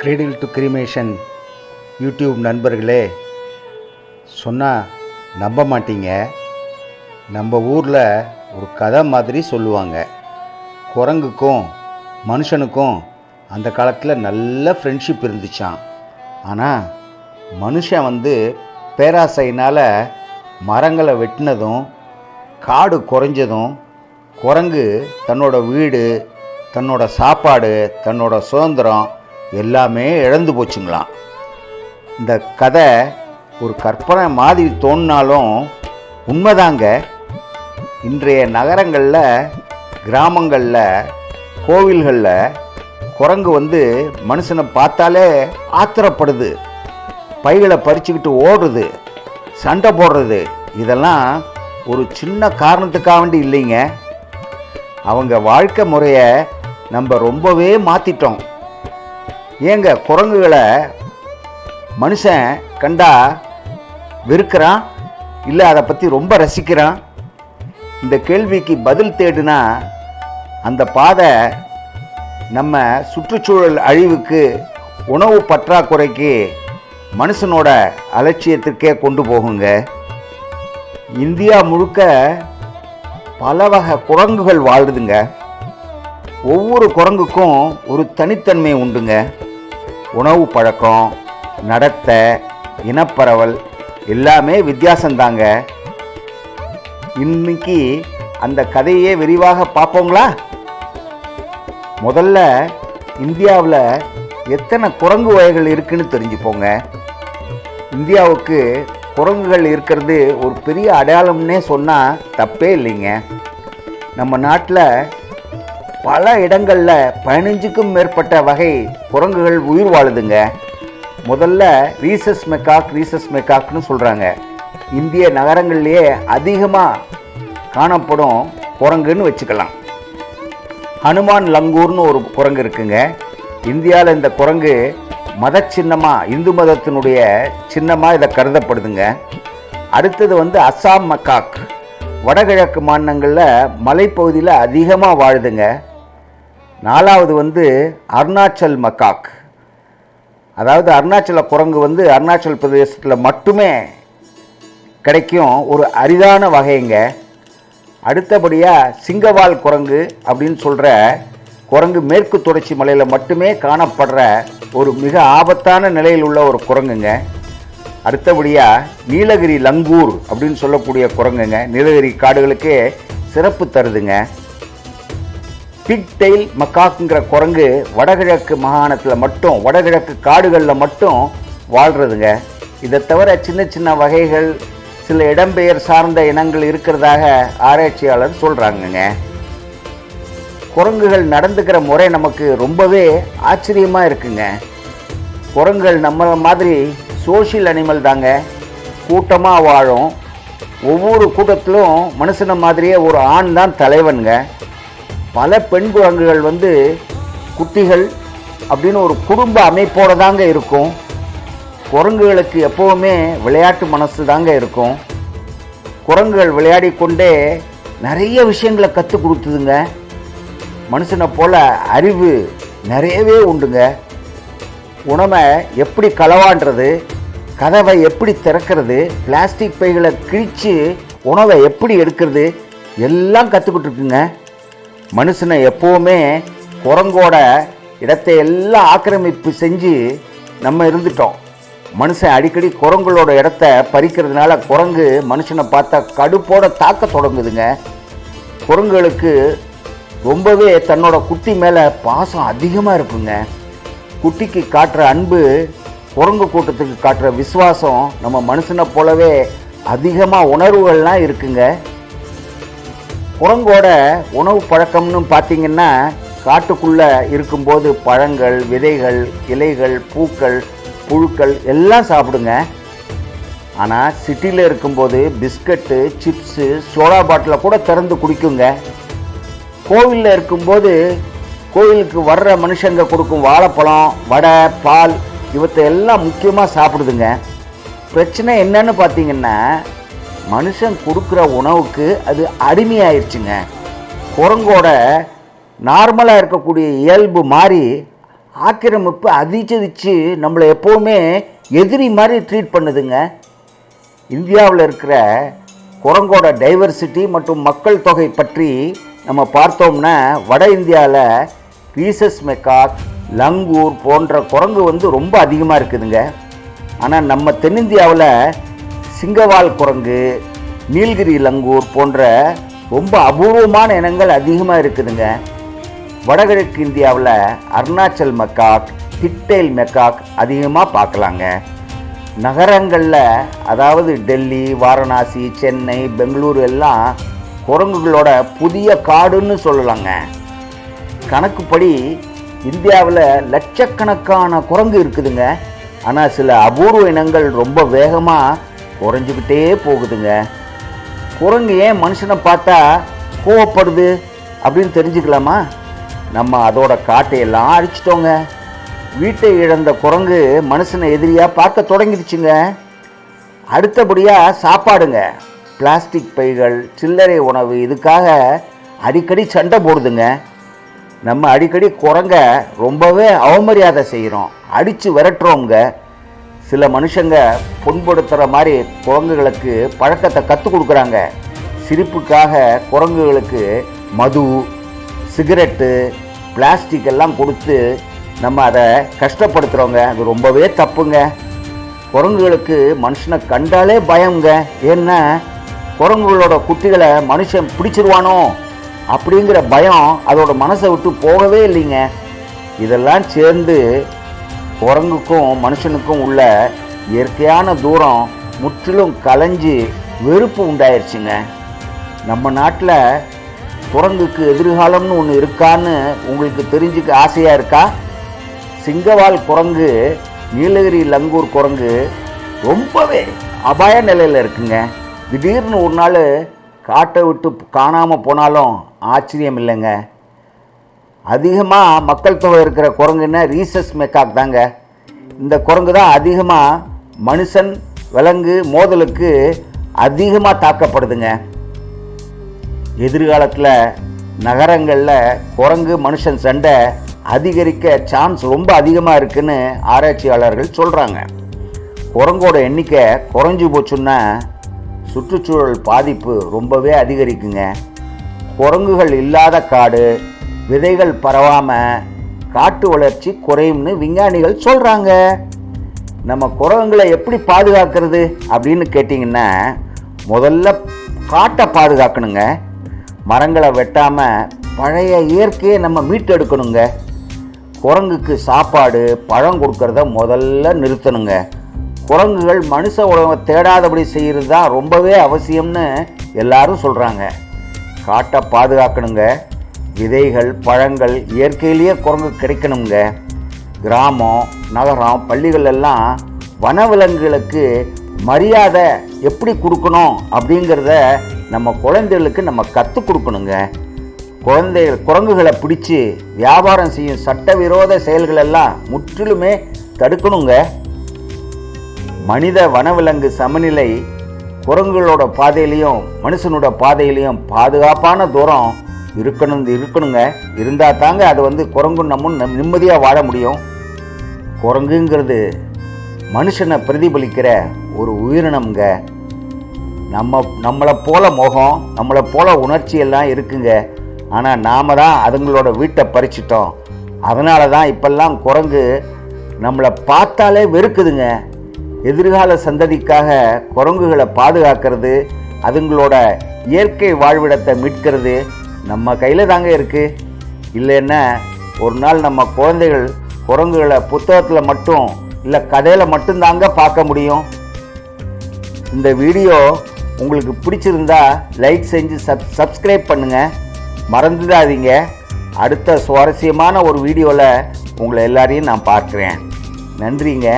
கிரீடில் to cremation YouTube நண்பர்களே சொன்னால் நம்ப மாட்டீங்க. நம்ம ஊரில் ஒரு கதை மாதிரி சொல்லுவாங்க. குரங்குக்கும் மனுஷனுக்கும் அந்த காலத்தில் நல்ல ஃப்ரெண்ட்ஷிப் இருந்துச்சான் ஆனால் மனுஷன் வந்து பேராசையினால் மரங்களை வெட்டினதும் காடு குறைஞ்சதும் குரங்கு தன்னோட வீடு தன்னோட சாப்பாடு தன்னோட சுதந்திரம் எல்லாமே இழந்து போச்சுங்களாம். இந்த கதை ஒரு கற்பனை மாதிரி தோணினாலும் உண்மைதாங்க. இன்றைய நகரங்களில் கிராமங்களில் கோவில்களில் குரங்கு வந்து மனுஷனை பார்த்தாலே ஆத்திரப்படுது. பைகளை பறிச்சுக்கிட்டு ஓடுறது சண்டை போடுறது இதெல்லாம் ஒரு சின்ன காரணத்துக்காக வேண்டி இல்லைங்க. அவங்க வாழ்க்கை முறையை நம்ம ரொம்பவே மாற்றிட்டோம் ஏங்க குரங்குகளை மனுஷன் கண்டா வெறுக்கிறான்? இல்லை அதை பற்றி ரொம்ப ரசிக்கிறான்? இந்த கேள்விக்கு பதில் தேடுனா அந்த பாதை நம்ம சுற்றுச்சூழல் அழிவுக்கு உணவு பற்றாக்குறைக்கு மனுஷனோட அலட்சியத்திற்கே கொண்டு போகுங்க. இந்தியா முழுக்க பல வகை குரங்குகள் வாழுதுங்க ஒவ்வொரு குரங்குக்கும் ஒரு தனித்தன்மை உண்டுங்க. உணவு பழக்கம் நடத்தை இனப்பரவல் எல்லாமே வித்தியாசந்தாங்க. இன்னைக்கு அந்த கதையே விரிவாக பார்ப்போங்களா? முதல்ல இந்தியாவில் எத்தனை குரங்கு வகைகள் இருக்குன்னு தெரிஞ்சுப்போங்க. இந்தியாவுக்கு குரங்குகள் இருக்கிறது ஒரு பெரிய அடையாளம்னே சொன்னால் தப்பே இல்லைங்க. நம்ம நாட்டில் பல இடங்களில் பதினஞ்சுக்கும் மேற்பட்ட வகை குரங்குகள் உயிர் வாழுதுங்க. முதல்ல ரீசஸ் மெக்காக் ரீசஸ் மெக்காக்னு சொல்கிறாங்க இந்திய நகரங்கள்லேயே அதிகமாக காணப்படும் குரங்குன்னு வச்சுக்கலாம். ஹனுமான் லங்கூர்னு ஒரு குரங்கு இருக்குங்க. இந்தியாவில் இந்த குரங்கு மத சின்னமாக இந்து மதத்தினுடைய சின்னமாக இதை கருதப்படுதுங்க. அடுத்தது வந்து அஸ்ஸாம் மக்காக் வடகிழக்கு மாநிலங்களில் மலைப்பகுதியில் அதிகமாக வாழுதுங்க. நாலாவது வந்து அருணாச்சல் மக்காக். அதாவது அருணாச்சல குரங்கு வந்து அருணாச்சல் பிரதேசத்தில் மட்டுமே கிடைக்கும். ஒரு அரிதான வகைங்க அடுத்தபடியாக சிங்கவால் குரங்கு அப்படின்னு சொல்கிற குரங்கு மேற்கு தொடர்ச்சி மலையில் மட்டுமே காணப்படுற ஒரு மிக ஆபத்தான நிலையில் உள்ள ஒரு குரங்குங்க. அடுத்தபடியாக நீலகிரி லங்கூர் அப்படின்னு சொல்லக்கூடிய குரங்குங்க. நீலகிரி காடுகளுக்கே சிறப்பு தருதுங்க. பிக் டெயில் மக்காக்குங்கிற குரங்கு வடகிழக்கு மாகாணத்தில் மட்டும் வடகிழக்கு காடுகளில் மட்டும் வாழ்கிறதுங்க இதை தவிர சின்ன சின்ன வகைகள் சில இடம்பெயர் சார்ந்த இனங்கள் இருக்கிறதாக ஆராய்ச்சியாளர் சொல்கிறாங்கங்க குரங்குகள் நடந்துக்கிற முறை நமக்கு ரொம்பவே ஆச்சரியமாக இருக்குங்க. குரங்குகள் நம்ம மாதிரி சோஷியல் அனிமல் தாங்க. கூட்டமாக வாழும். ஒவ்வொரு கூட்டத்திலும் மனுஷனை மாதிரியே ஒரு ஆண் தான் தலைவனுங்க. பல பெண் குரங்குகள் வந்து குட்டிகள் அப்படின்னு ஒரு குடும்ப அமைப்போடு தாங்க இருக்கும். குரங்குகளுக்கு எப்போவுமே விளையாட்டு மனசு தாங்க இருக்கும். குரங்குகள் விளையாடி கொண்டே நிறைய விஷயங்களை கற்றுக் கொடுத்துதுங்க. மனுஷனை போல் அறிவு நிறையவே உண்டுங்க. உணவை எப்படி களவாண்டுறது கதவை எப்படி திறக்கிறது பிளாஸ்டிக் பைகளை கிழித்து உணவை எப்படி எடுக்கிறது எல்லாம் கற்றுக்கிட்டு இருக்குங்க. மனுஷனை எப்போவுமே குரங்கோட இடத்தை எல்லாம் ஆக்கிரமிப்பு செஞ்சு நம்ம இருந்துட்டோம். மனுஷன் அடிக்கடி குரங்களோட இடத்த பறிக்கிறதுனால குரங்கு மனுஷனை பார்த்தா கடுப்போட தாக்க தொடங்குதுங்க. குரங்குகளுக்கு ரொம்பவே தன்னோட குட்டி மேலே பாசம் அதிகமாக இருக்குங்க. குட்டிக்கு காட்டுற அன்பு குரங்கு கூட்டத்துக்கு காட்டுற விசுவாசம் நம்ம மனுஷனை போலவே அதிகமாக உணர்வுகள்லாம் இருக்குங்க. குரங்கோட உணவு பழக்கம்னு பார்த்தீங்கன்னா காட்டுக்குள்ளே இருக்கும்போது பழங்கள் விதைகள் இலைகள் பூக்கள் புழுக்கள் எல்லாம் சாப்பிடுங்க. ஆனால் சிட்டியில் இருக்கும்போது பிஸ்கட்டு சிப்ஸு சோடா பாட்டிலை கூட திறந்து குடிக்குங்க. கோவிலில் இருக்கும்போது கோவிலுக்கு வர்ற மனுஷங்க கொடுக்கும் வாழைப்பழம் வடை பால் இவற்றை எல்லாம் முக்கியமாக சாப்பிடுதுங்க. பிரச்சனை என்னன்னு பார்த்தீங்கன்னா மனுஷன் கொடுக்குற உணவுக்கு அது அடிமையாயிருச்சுங்க. குரங்கோட நார்மலாக இருக்கக்கூடிய இயல்பு மாறி ஆக்கிரமிப்பு அதிச்சதிச்சு நம்மளை எப்போவுமே எதிரி மாதிரி ட்ரீட் பண்ணுதுங்க. இந்தியாவில் இருக்கிற குரங்கோட டைவர்சிட்டி மற்றும் மக்கள் தொகை பற்றி நம்ம பார்த்தோம்னா வட இந்தியாவில் ரீசஸ் மெக்காக் லங்கூர் போன்ற குரங்கு வந்து ரொம்ப அதிகமாக இருக்குதுங்க. ஆனால் நம்ம தென்னிந்தியாவில் சிங்கவால் குரங்கு நீலகிரி லங்கூர் போன்ற ரொம்ப அபூர்வமான இனங்கள் அதிகமாக இருக்குதுங்க. வடகிழக்கு இந்தியாவில் அருணாச்சல் மெக்காக் பிக்டெயில் மெக்காக் அதிகமாக பார்க்கலாங்க. நகரங்களில் அதாவது டெல்லி வாரணாசி சென்னை பெங்களூரு எல்லாம் குரங்குகளோட புதிய காடுன்னு சொல்லலாங்க. கணக்குப்படி இந்தியாவில் லட்சக்கணக்கான குரங்கு இருக்குதுங்க. ஆனால் சில அபூர்வ இனங்கள் ரொம்ப வேகமாக குறைஞ்சிக்கிட்டே போகுதுங்க. குரங்கு ஏன் மனுஷனை பார்த்தா கோவப்படுது அப்படின்னு தெரிஞ்சுக்கலாமா? நம்ம அதோட காட்டையெல்லாம் அழிச்சிட்டோங்க. வீட்டை இழந்த குரங்கு மனுஷனை எதிரியாக பார்க்க தொடங்கிடுச்சுங்க. அடுத்தபடியாக சாப்பாடுங்க. பிளாஸ்டிக் பைகள் சில்லறை உணவு இதுக்காக அடிக்கடி சண்டை போடுதுங்க. நம்ம அடிக்கடி குரங்க ரொம்பவே அவமரியாதை செய்கிறோம் அடித்து விரட்டுறோங்க சில மனுஷங்க புண்படுத்துகிற மாதிரி குரங்குகளுக்கு பழக்கத்தை கற்றுக் கொடுக்குறாங்க. சிரிப்புக்காக குரங்குகளுக்கு மது சிகரெட்டு பிளாஸ்டிக் எல்லாம் கொடுத்து நம்ம அதை கஷ்டப்படுத்துகிறோங்க அது ரொம்பவே தப்புங்க. குரங்குகளுக்கு மனுஷனை கண்டாலே பயங்க ஏன்னா குரங்குகளோட குட்டிகளை மனுஷன் பிடிச்சிருவானோ அப்படிங்கிற பயம் அதோட மனசை விட்டு போகவே இல்லைங்க. இதெல்லாம் சேர்ந்து குரங்குக்கும் மனுஷனுக்கும் உள்ள இயற்கையான தூரம் முற்றிலும் கலைஞ்சு வெறுப்பு உண்டாயிருச்சுங்க. நம்ம நாட்டில் குரங்குக்கு எதிர்காலம்னு ஒன்று இருக்கான்னு உங்களுக்கு தெரிஞ்சுக்க ஆசையாக இருக்கா? சிங்கவால் குரங்கு நீலகிரி லங்கூர் குரங்கு ரொம்பவே அபாய நிலையில் இருக்குங்க. திடீர்னு ஒரு நாள் காட்டை விட்டு காணாமல் போனாலும் ஆச்சரியம் இல்லைங்க. அதிகமாக மக்கள் தொகை இருக்கிற குரங்குன்னா ரீசஸ் மெக்காக் தாங்க. இந்த குரங்கு தான் அதிகமாக மனுஷன் விலங்கு மோதலுக்கு அதிகமாக தாக்கப்படுதுங்க. எதிர்காலத்தில் நகரங்களில் குரங்கு மனுஷன் சண்டை அதிகரிக்க சான்ஸ் ரொம்ப அதிகமாக இருக்குன்னு ஆராய்ச்சியாளர்கள் சொல்கிறாங்க குரங்கோட எண்ணிக்கை குறைஞ்சி போச்சுன்னா சுற்றுச்சூழல் பாதிப்பு ரொம்பவே அதிகரிக்குங்க. குரங்குகள் இல்லாத காடு விதைகள் பரவாமல் காட்டு வளர்ச்சி குறையும்னு விஞ்ஞானிகள் சொல்கிறாங்க நம்ம குரங்குகளை எப்படி பாதுகாக்கிறது அப்படின்னு கேட்டிங்கன்னா முதல்ல காட்டை பாதுகாக்கணுங்க. மரங்களை வெட்டாமல் பழைய இயற்கையை நம்ம மீட்டெடுக்கணுங்க. குரங்குக்கு சாப்பாடு பழம் கொடுக்கறத முதல்ல நிறுத்தணுங்க. குரங்குகள் மனுஷ உலகம் தேடாதபடி செய்கிறது தான் ரொம்பவே அவசியம்னு எல்லாரும் சொல்கிறாங்க காட்டை பாதுகாக்கணுங்க. விதைகள் பழங்கள் இயற்கையிலேயே குரங்கு கிடைக்கணுங்க. கிராமம் நகரம் பள்ளிகள் எல்லாம் வனவிலங்குகளுக்கு மரியாதை எப்படி கொடுக்கணும் அப்படிங்கிறத நம்ம குழந்தைகளுக்கு நம்ம கற்றுக் கொடுக்கணுங்க. குழந்தைகள் குரங்குகளை பிடிச்சி வியாபாரம் செய்யும் சட்டவிரோத செயல்களெல்லாம் முற்றிலுமே தடுக்கணுங்க. மனித வனவிலங்கு சமநிலை குரங்குகளோட பாதையிலையும் மனுஷனோட பாதையிலையும் பாதுகாப்பான தூரம் இருக்கணும் இருக்கணுங்க. இருந்தால் தாங்க அது வந்து குரங்கு நம்ம நிம்மதியாக வாழ முடியும். குரங்குங்கிறது மனுஷனை பிரதிபலிக்கிற ஒரு உயிரினம்ங்க. நம்ம நம்மளை போல முகம் நம்மளை போல உணர்ச்சி எல்லாம் இருக்குங்க. ஆனால் நாம் தான் அதுங்களோட வீட்டை பறிச்சிட்டோம். அதனால தான் இப்பெல்லாம் குரங்கு நம்மளை பார்த்தாலே வெறுக்குதுங்க. எதிர்கால சந்ததிக்காக குரங்குகளை பாதுகாக்கிறது அதுங்களோட இயற்கை வாழ்விடத்தை மீட்கிறது நம்ம கையில் தாங்க இருக்குது இல்லைன்னா ஒரு நாள் நம்ம குழந்தைகள் குரங்குகளை புத்தகத்தில் மட்டும் இல்லை கதையில் மட்டும்தாங்க பார்க்க முடியும். இந்த வீடியோ உங்களுக்கு பிடிச்சிருந்தா லைக் செஞ்சு சப் சப்ஸ்கிரைப் பண்ணுங்கள் மறந்துடாதீங்க. அடுத்த சுவாரஸ்யமான ஒரு வீடியோவில் உங்களை எல்லாரையும் நான் பார்க்குறேன். நன்றிங்க.